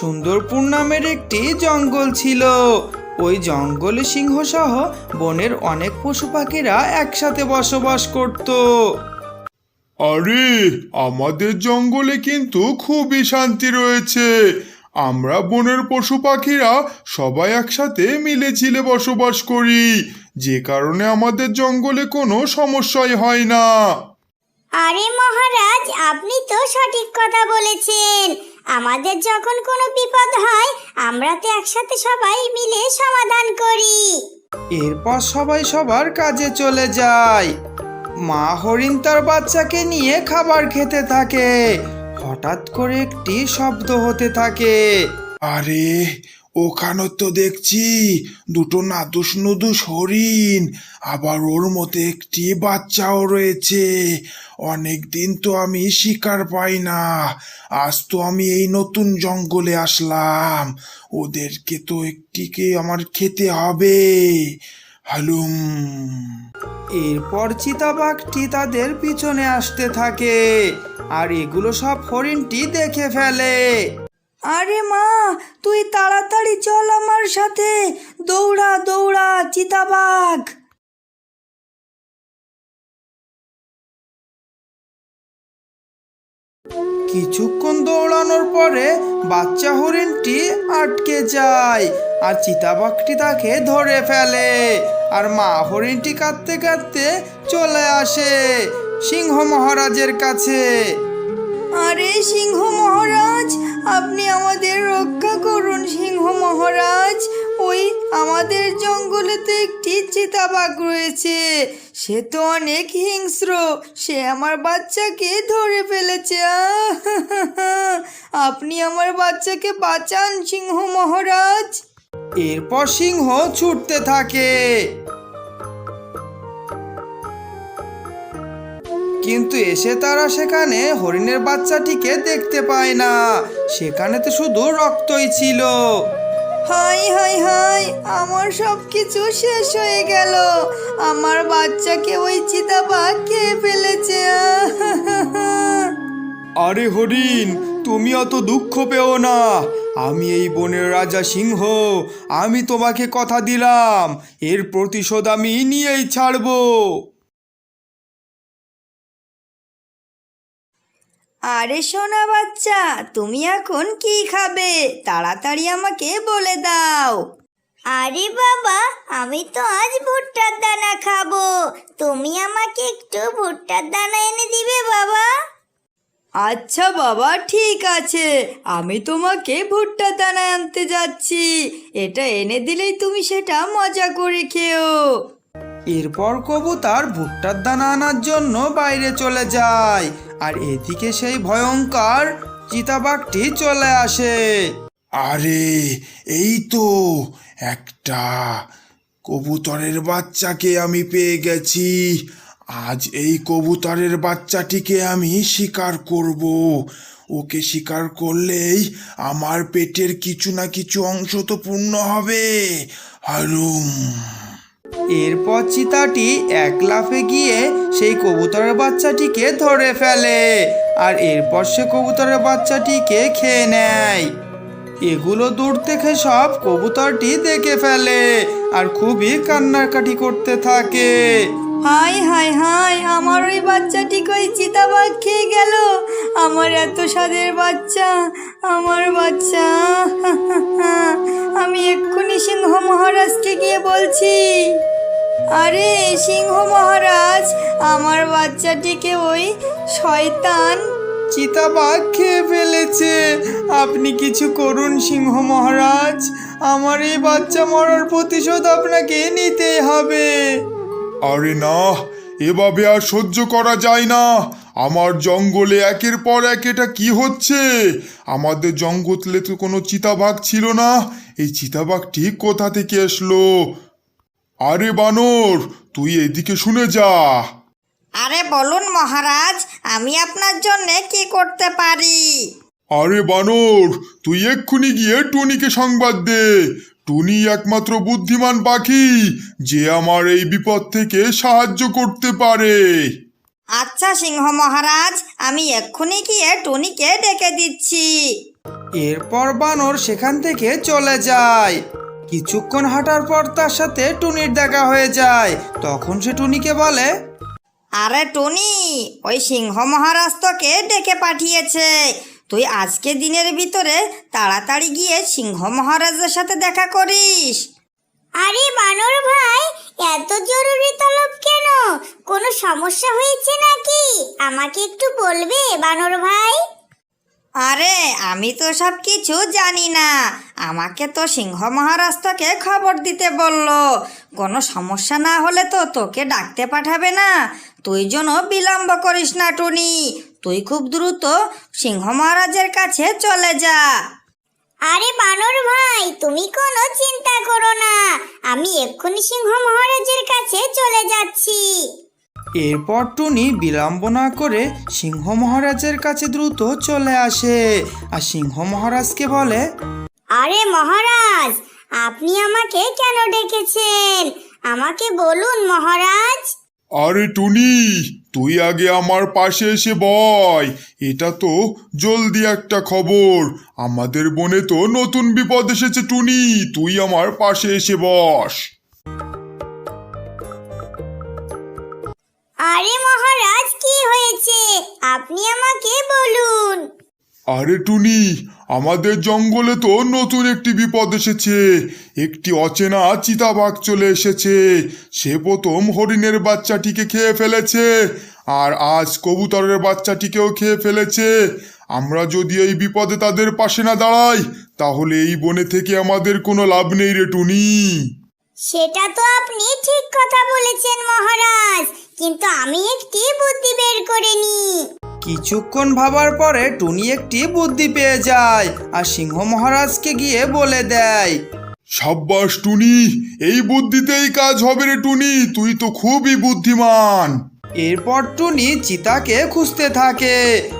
সুন্দরপুর নামের একটি জঙ্গল ছিল। ওই জঙ্গলে সিংহ সহ বনের অনেক পশু পাখিরা একসাথে বসবাস করত। আরে আমাদের জঙ্গলে কিন্তু খুবই শান্তি রয়েছে। আমরা বনের পশু পাখিরা সবাই একসাথে মিলেঝিলে বসবাস করি। যে কারণে আমাদের জঙ্গলে কোনো সমস্যাই হয় না। আরে মহারাজ আপনি তো সঠিক কথা বলেছেন। আমাদের যখন কোনো বিপদ হয়, আমরা তো একসাথে সবাই মিলে সমাধান করি। এরপর সবাই সবার কাজে চলে যায়। মা হরিণ তার বাচ্চাকে নিয়ে খাবার খেতে থাকে। হঠাৎ করে একটি শব্দ হতে থাকে। আরে ওখানে তো দেখছি দুটো নাদুস নুদুস হরিণ, আবার ওর মধ্যে একটি বাচ্চাও রয়েছে। অনেক দিন তো আমি শিকার পাই না, আজ তো আমি এই নতুন জঙ্গলে আসলাম, ওদেরকে তো একটিকে আমার খেতে হবে। হালুম। এরপর চিতাবাঘটি তাদের পিছনে আসতে থাকে, আর এগুলো সব হরিণটি দেখে ফেলে। আরে মা তুই তাড়াতাড়ি চল আমার সাথে। দৌড়া দৌড়া চিতাবাঘ। কিছুক্ষণ দৌড়ানোর পরে বাচ্চা হরিণটি আটকে যায় আর চিতাবাঘটি তাকে ধরে ফেলে আর মা হরিণটি কাঁদতে কাঁদতে চলে আসে সিংহ মহারাজের কাছে। আরে সিংহ মহারাজ আপনি আমাদের রক্ষা করুন, সিংহ মহারাজ। ওই আমাদের জঙ্গলেতে একটি চিতাবাঘ রয়েছে। সে তো অনেক হিংস্র। সে আমার বাচ্চাকে ধরে ফেলেছে। আপনি আমার বাচ্চাকে বাঁচান, সিংহ মহারাজ। এরপর সিংহ ছুটতে থাকে। কিন্তু এসে তারা সেখানে হরিণের বাচ্চাটিকে দেখতে পায় না। সেখানে তো শুধু রক্তই ছিল। হাই হাই হাই আমার সব কিছু শেষ হয়ে গেল। আমার বাচ্চাকে ওই চিতাবাঘ খেয়ে ফেলেছে? আরে হরিণ তুমি অত দুঃখ পেও না। আমি এই বনের রাজা সিংহ আমি তোমাকে কথা দিলাম। এর প্রতিশোধ আমি নিয়েই ছাড়বো। আরে সোনা বাচ্চা তুমি এখন কি খাবে? তাড়াতাড়ি আমাকে বলে দাও। আরে বাবা আমি তো আজ ভুট্টার দানা খাব। তুমি আমাকে একটু ভুট্টার দানা এনে দিবে বাবা? আচ্ছা বাবা ঠিক আছে। আমি তোমাকে ভুট্টা দানা আনতে যাচ্ছি। এটা এনে দিলেই তুমি সেটা মজা করে খেও। এরপর কবুতর ভুট্টার দানা আনার জন্য বাইরে চলে যায়। আর এদিকে সেই ভয়ঙ্কর চিতাবাঘটি চলে আসে। আরে, এই তো একটা কবুতরের বাচ্চাকে আমি পেয়ে গেছি। আজ এই কবুতরের বাচ্চাটিকে আমি শিকার করব। ওকে শিকার করলেই আমার পেটের কিছু না কিছু অংশ তো পূর্ণ হবে। হারুম। এরপর চিতাটি এক লাফে গিয়ে সেই কবুতরের বাচ্চাটিকে ধরে ফেলে আর এরপর সে কবুতরের বাচ্চাটিকে খেয়ে নেয়। এগুলো দূর থেকে সব কবুতরটি দেখে ফেলে আর খুবই কান্নাকাটি করতে থাকে। হাই হাই হাই, আমার ওই বাচ্চাটি কই? চিতাবাঘ খেয়ে গেল। আমার এত স্বাদের বাচ্চা, আমার বাচ্চা। আমি এক্ষুনি সিংহ মহারাজকে গিয়ে বলছি। আরে সিংহ মহারাজ আমার বাচ্চাটিকে ওই শয়তান চিতাবাঘ খেয়ে ফেলেছে। আপনি কিছু করুন সিংহ মহারাজ। আমার এই বাচ্চা মরার প্রতিশোধ আপনাকে নিতে হবে। আরে না এভাবে আর সহ্য করা যায় না। আমার জঙ্গলে একের পর এক এটা কি হচ্ছে? আমাদের জঙ্গলে তো কোনো চিতাবাঘ ছিল না। এই চিতাবাঘ ঠিক কোথা থেকে আসলো আরে বানর তুই এদিকে শুনে যা। আরে বলুন মহারাজ আমি আপনার জন্য কি করতে পারি? আরে বানর তুই এক্ষুনি গিয়ে টুনিকে সংবাদ দে। টুনি একমাত্র বুদ্ধিমান পাখি যে আমার এই বিপদ থেকে সাহায্য করতে পারে। আচ্ছা সিংহ মহারাজ আমি এক্ষুনি গিয়ে টুনিকে ডেকে দিচ্ছি। এরপর বানর সেখান থেকে চলে যায়। কিছুক্ষণ হাঁটার পর তার সাথে টুনির দেখা হয়ে যায়। তখন সে টুনিকে বলে আরে টুনি ওই সিংহ মহারাজ তোকে ডেকে পাঠিয়েছে। তুই আজকে দিনের ভিতরে তাড়াতাড়ি গিয়ে সিংহ মহারাজের সাথে দেখা করিস। আরে বানর ভাই এত জরুরি তলব কেন? কোনো সমস্যা হয়েছে নাকি? আমাকে একটু বলবে বানর ভাই? আরে আমি তো সব কিছু জানি না। আমাকে তো সিংহ মহারাজ তোকে খবর দিতে বলল। কোনো সমস্যা না হলে তো তোকে ডাকতে পাঠাবে না। তুই যেন বিলম্ব করিস না, টুনি। তুই খুব দ্রুত সিংহ মহারাজের কাছে চলে যা। আরে বানর ভাই, তুমি কোনো চিন্তা করো না। আমি এক্ষুনি সিংহ মহারাজের কাছে চলে যাচ্ছি। এরপর টুনি বিলম্ব না করে সিংহ মহারাজের কাছে দ্রুত চলে আসে। আর সিংহ মহারাজকে বলে আরে মহারাজ আপনি আমাকে কেন ডেকেছেন? আমাকে বলুন মহারাজ। আরে টুনি তুই আগে আমার পাশে এসে বয় এটা তো জলদি একটা খবর। আমাদের বনে তো নতুন বিপদ এসেছে টুনি তুই আমার পাশে এসে বস। আরে মহারাজ কি হয়েছে? আপনি আমাকে বলুন। আরে টুনি আমাদের জঙ্গলে তো নতুন একটি বিপদ এসেছে। একটি অচেনা চিতাবাঘ চলে এসেছে। সে প্রথম হরিণের বাচ্চাটিকে খেয়ে ফেলেছে আর আজ কবুতরের বাচ্চাটিকেও খেয়ে ফেলেছে। আমরা যদি এই বিপদে তাদের পাশে না দাঁড়াই তাহলে এই বনে থেকে আমাদের কোনো লাভ নেই রে টুনি। সেটা তো আপনি ঠিক কথা বলেছেন মহারাজ। কিন্তু আমি একটি বুদ্ধি বের করে নি কিছুক্ষণ ভাবার পরে টুনি একটি বুদ্ধি পেয়ে যায় আর সিংহ মহারাজকে গিয়ে বলে দেয় সাব্বাস টুনি এই বুদ্ধিতেই কাজ হবে রে টুনি তুই তো খুবই বুদ্ধিমান। এরপর টুনি চিতাকে খুঁজতে থাকে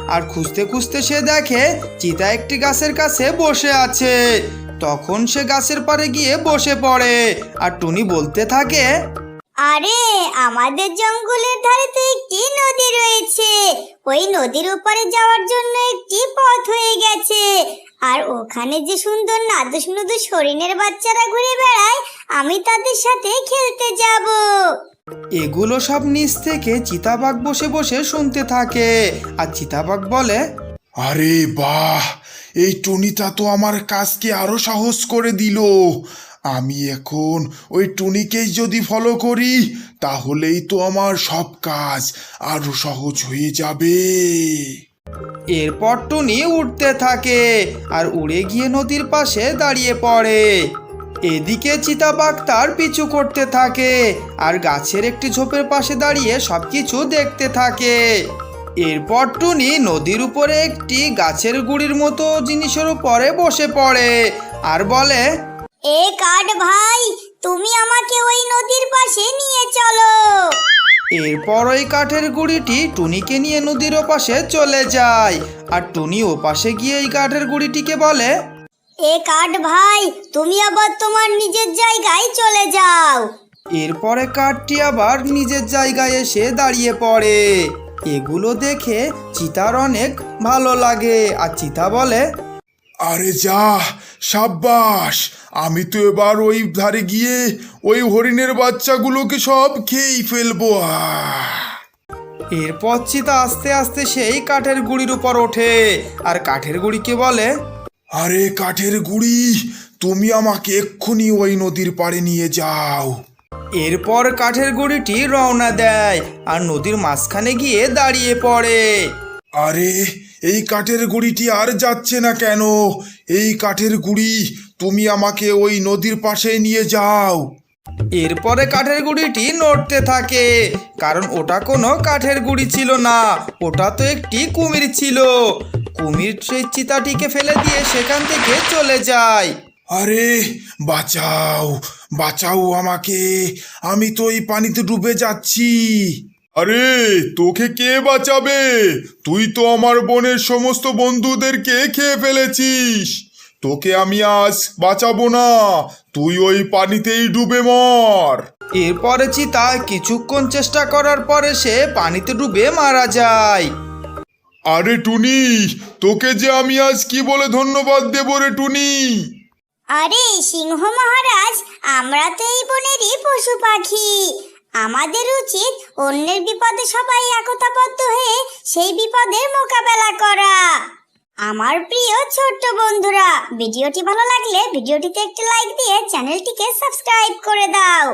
আর খুঁজতে খুঁজতে সে দেখে চিতা একটি গাছের কাছে বসে আছে। তখন সে গাছের পাড়ে গিয়ে বসে পড়ে আর টুনি বলতে থাকে আরে আমাদের জঙ্গলের ধারে তো একটি নদী রয়েছে। ওই নদীর উপরে যাওয়ার জন্য একটি পথ হয়ে গেছে। আর ওখানে যে সুন্দর নাদুস নুদুস হরিণের বাচ্চারা ঘুরে বেড়ায় আমি তাদের সাথে খেলতে যাব। এগুলো সব নিচ থেকে চিতাবাঘ বসে বসে শুনতে থাকে। আর চিতাবাঘ বলে আরে বাহ এই টুনিটা তো আমার কাজকে আরও সহজ করে দিল। আমি এখন ওই টুনিকেই যদি ফলো করি, তাহলেই তো আমার সব কাজ আরও সহজ হয়ে যাবে। এরপর টুনি উঠতে থাকে আর উড়ে গিয়ে নদীর পাশে দাঁড়িয়ে পড়ে। এদিকে চিতাবাঘ তার পিছু করতে থাকে আর গাছের একটি ঝোপের পাশে দাঁড়িয়ে সবকিছু দেখতে থাকে। এরপর টুনি নদীর উপরে একটি গাছের গুড়ির মতো জিনিসের উপরে বসে পড়ে আর বলে এ কাঠ ভাই তুমি আমাকে ওই নদীর পাশে নিয়ে চলো। এরপর ওই কাঠের গুড়িটি টুনিকে নিয়ে নদীর ওপাশে চলে যায়। আর টুনি ওপাশে গিয়ে এই কাঠের গুড়িটিকে বলে এ কাঠ ভাই তুমি আবার তোমার নিজের জায়গায় চলে যাও। এরপরে কাঠটি আবার নিজের জায়গায় এসে দাঁড়িয়ে পড়ে। এগুলো দেখে চিতার অনেক ভালো লাগে। আর চিতা বলে আরে যা সাব্বাস। আমি তো এবার ওই ধারে গিয়ে ওই হরিণের বাচ্চাগুলোকে সব খেয়েই ফেলব এরপর চিতা আস্তে আস্তে সেই কাঠের গুড়ির উপর ওঠে। আর কাঠের গুড়িকে বলে? আরে কাঠের গুড়ি তুমি আমাকে এক্ষুনি ওই নদীর পাড়ে নিয়ে যাও। এরপর কাঠের গুড়িটি রওনা দেয় আর নদীর মাঝখানে গিয়ে দাঁড়িয়ে পড়ে। আরে এই কাঠের গুড়িটি আর যাচ্ছে না কেন? এই কাঠের গুড়ি তুমি আমাকে ওই নদীর পাশে নিয়ে যাও। এরপরে কাঠের গুড়িটি নড়তে থাকে কারণ ওটা কোনো কাঠের গুড়ি ছিল না ওটা তো একটি কুমির ছিল। কুমির সেই চিতাটিকে ফেলে দিয়ে সেখান থেকে চলে যায়। আরে বাঁচাও বাঁচাও আমাকে আমি তো এই পানিতে ডুবে যাচ্ছি। আরে তোকে কে বাঁচাবে? তুই তো আমার বোনের সমস্ত বন্ধুদেরকে খেয়ে ফেলেছিস। তোকে আমি আজ বাঁচাবো না। তুই ওই পানিতেই ডুবে মর। এরপরে চিতা কিছুক্ষণ চেষ্টা করার পরে সে পানিতে ডুবে মারা যায়। আরে টুনি তোকে যে আমি আজ কি বলে ধন্যবাদ দেব রে টুনি? আরে সিংহ মহারাজ আমরা তো এই বনেরই পশু পাখি। আমাদের উচিত অন্যের বিপদে সবাই একতাবদ্ধ হয়ে সেই বিপদের মোকাবেলা করা। আমার প্রিয় ছোট্ট বন্ধুরা, ভিডিওটি ভালো লাগলে ভিডিওটিতে একটি লাইক দিয়ে চ্যানেলটিকে সাবস্ক্রাইব করে দাও।